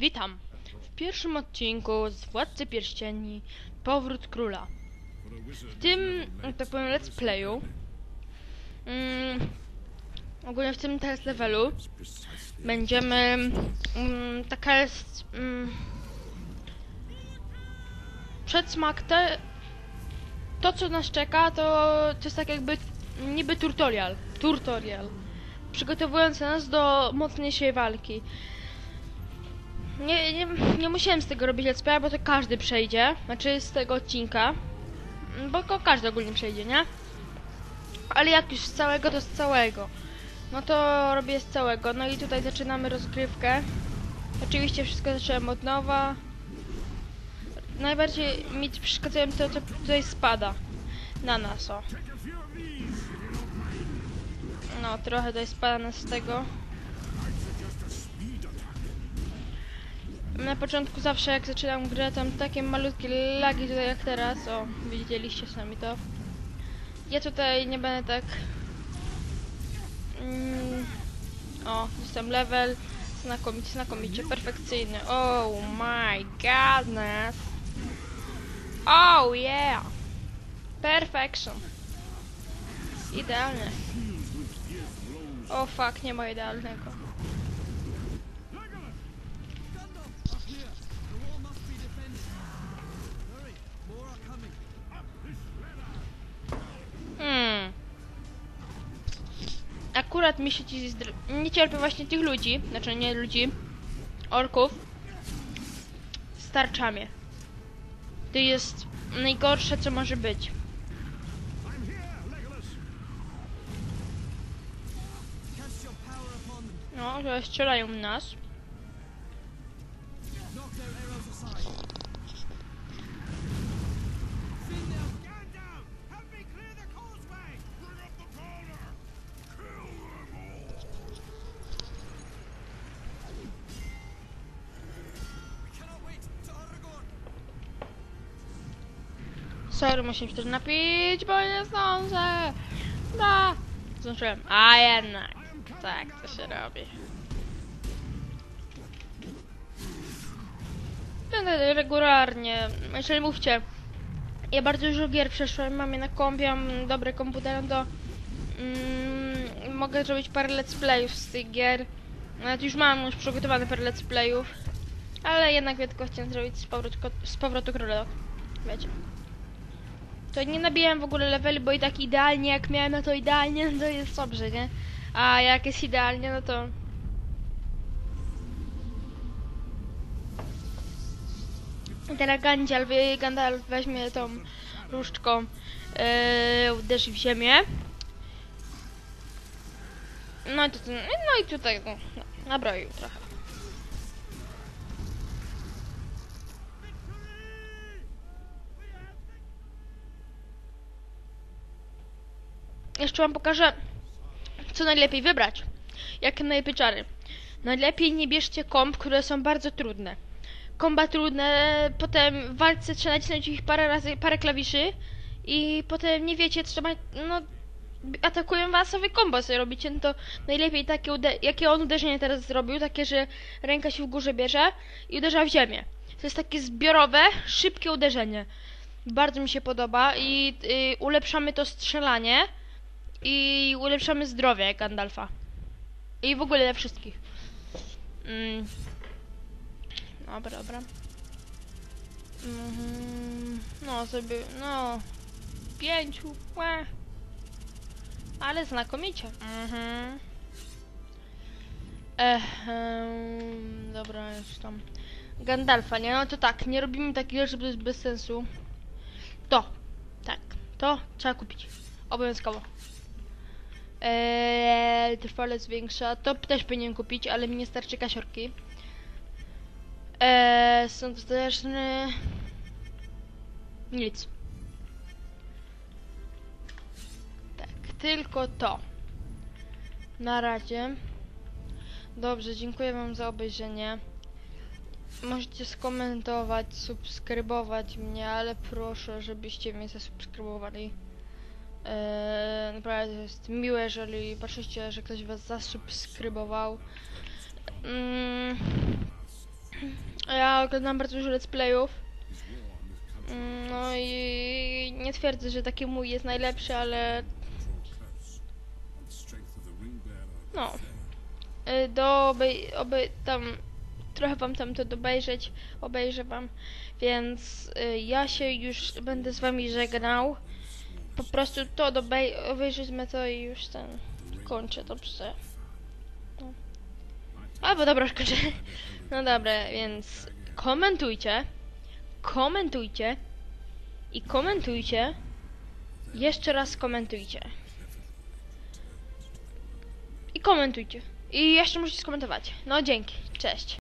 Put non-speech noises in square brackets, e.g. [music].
Witam w pierwszym odcinku z Władcy Pierścieni Powrót Króla. W tym, tak powiem, let's playu mm, ogólnie w tym test levelu będziemy mm, taka jest mm, przedsmak te to co nas czeka to, to jest tak jakby niby tutorial tutorial przygotowujący nas do mocniejszej walki nie, nie, nie musiałem z tego robić let's playa, bo to każdy przejdzie, znaczy z tego odcinka, bo ko- każdy ogólnie przejdzie, nie? Ale jak już z całego, to z całego. No to robię z całego, no i tutaj zaczynamy rozgrywkę. Oczywiście wszystko zacząłem od nowa. Najbardziej mi przeszkadzają to, co tutaj spada na nas, o. No, trochę tutaj spada nas z tego. Na początku zawsze jak zaczynam grę, tam takie malutkie lagi tutaj jak teraz, o, widzieliście sami to. Ja tutaj nie będę tak... Mm, o, jestem level, znakomicie, znakomicie, perfekcyjny. Oh my godness. Oh yeah. Perfection. Idealnie. O fuck, nie ma idealnego. Akurat mi się ci. Nie cierpię właśnie tych ludzi, znaczy nie ludzi, orków z tarczami. To jest najgorsze, co może być. No, że strzelają nas. Sorry, muszę się też napić, bo nie zdążę. Da. Zdążyłem. A jednak. Tak, to się robi. Będę regularnie. Jeżeli mówcie. Ja bardzo dużo gier przeszłem, mam je na kompie, mam dobre komputery, to mm, mogę zrobić parę let's playów z tych gier. Nawet już mam już przygotowane parę let's playów. Ale jednak ja tylko chciałem zrobić z powrotu, z powrotu króla. Wiecie. To nie nabijałem w ogóle leveli, bo i tak idealnie jak miałem, no to idealnie, no [laughs] to jest dobrze, nie? A jak jest idealnie, no to... I teraz Gandalf, Gandalf weźmie tą różdżką, yy, uderzy w ziemię. No i, to, no i tutaj, no, nabroił trochę. Jeszcze wam pokażę, co najlepiej wybrać. Jakie najlepiej czary. Najlepiej nie bierzcie komb, które są bardzo trudne. Komba trudne, potem w walce trzeba nacisnąć ich parę razy, parę klawiszy i potem nie wiecie, trzeba, no, atakują was, a wy kombo sobie robicie, no to najlepiej takie, jakie on uderzenie teraz zrobił, takie, że ręka się w górze bierze i uderza w ziemię. To jest takie zbiorowe, szybkie uderzenie. Bardzo mi się podoba i y, ulepszamy to strzelanie i ulepszamy zdrowie Gandalfa. I w ogóle wszystkich. Mm. Dobra, dobra. Mhm. No, sobie, no. Pięciu, łe. Ale znakomicie. Mhm. Ehem, dobra, już tam. Gandalfa, nie? No to tak, nie robimy takiego, żeby to jest bez sensu. To, tak, to trzeba kupić. Obowiązkowo. Eee, trwale zwiększa. To też powinien kupić, ale mi nie starczy kasiorki. Eee, są dostępne... Nic. Tak, tylko to. Na razie. Dobrze, dziękuję wam za obejrzenie. Możecie skomentować, subskrybować mnie, ale proszę, żebyście mnie zasubskrybowali. Eee, naprawdę jest miłe, jeżeli patrzycie, że ktoś was zasubskrybował. Mm. Ja oglądam bardzo dużo let's playów. Mm, No i nie twierdzę, że taki mój jest najlepszy, ale no. Y, Do obej, obej tam trochę wam tam to obejrzeć, obejrzę wam, więc y, ja się już będę z wami żegnał. Po prostu to dobej, obejrzyjmy to i już ten kończę, dobrze. No. Albo dobra, [laughs] już kończę. No dobra, więc komentujcie, komentujcie i komentujcie. Jeszcze raz komentujcie. I komentujcie. I jeszcze musicie skomentować. No dzięki. Cześć.